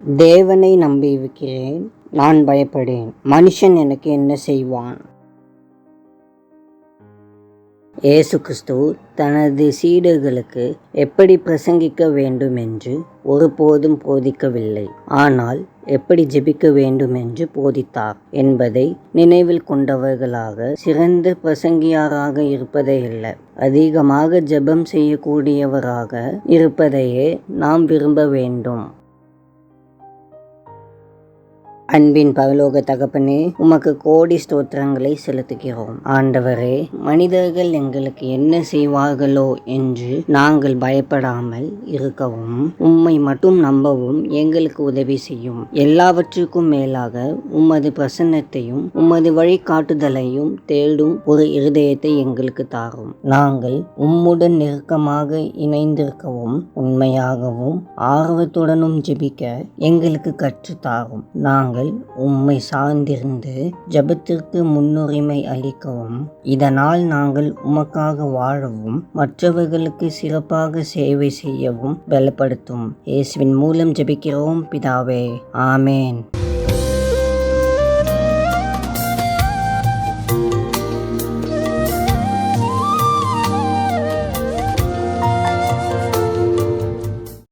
தேவனை நம்பியிருக்கிறேன் நான் பயப்படேன். மனுஷன் எனக்கு என்ன செய்வான்? இயேசு கிறிஸ்து தனது சீடர்களுக்கு எப்படி பிரசங்கிக்க வேண்டும் என்று ஒருபோதும் போதிக்கவில்லை. ஆனால் எப்படி ஜெபிக்க வேண்டும் என்று போதித்தார் என்பதை நினைவில் கொண்டவர்களாக சிறந்த பிரசங்கியாராக இருப்பதே இல்லை. அதிகமாக ஜெபம் செய்யக்கூடியவராக இருப்பதையே நாம் விரும்ப வேண்டும். அன்பின் பரலோக தகப்பனே உமக்கு கோடி ஸ்தோத்திரங்களை செலுத்துகிறோம். ஆண்டவரே மனிதர்கள் எங்களுக்கு என்ன செய்வார்களோ என்று நாங்கள் பயப்படாமல் இருக்கவும் உம்மை மட்டும் நம்பவும் எங்களுக்கு உதவி செய்யும். எல்லாவற்றுக்கும் மேலாக உமது பிரசன்னத்தையும் உமது வழிகாட்டுதலையும் தேடும் ஒரு இருதயத்தை எங்களுக்கு தாரும். நாங்கள் உம்முடன் நெருக்கமாக இணைந்திருக்கவும் உண்மையாகவும் ஆர்வத்துடனும் ஜெபிக்க எங்களுக்கு கற்றுத்தாரும் நாங்கள் உம்மை சார்ந்திருந்து ஜெபத்திற்கு முன்னுரிமை அளிக்கவும். இதனால் நாங்கள் உமக்காக வாழவும் மற்றவர்களுக்கு சிறப்பாக சேவை செய்யவும் பலப்படுத்தும். இயேசுவின் மூலம் ஜெபிக்கிறோம் பிதாவே. ஆமேன்.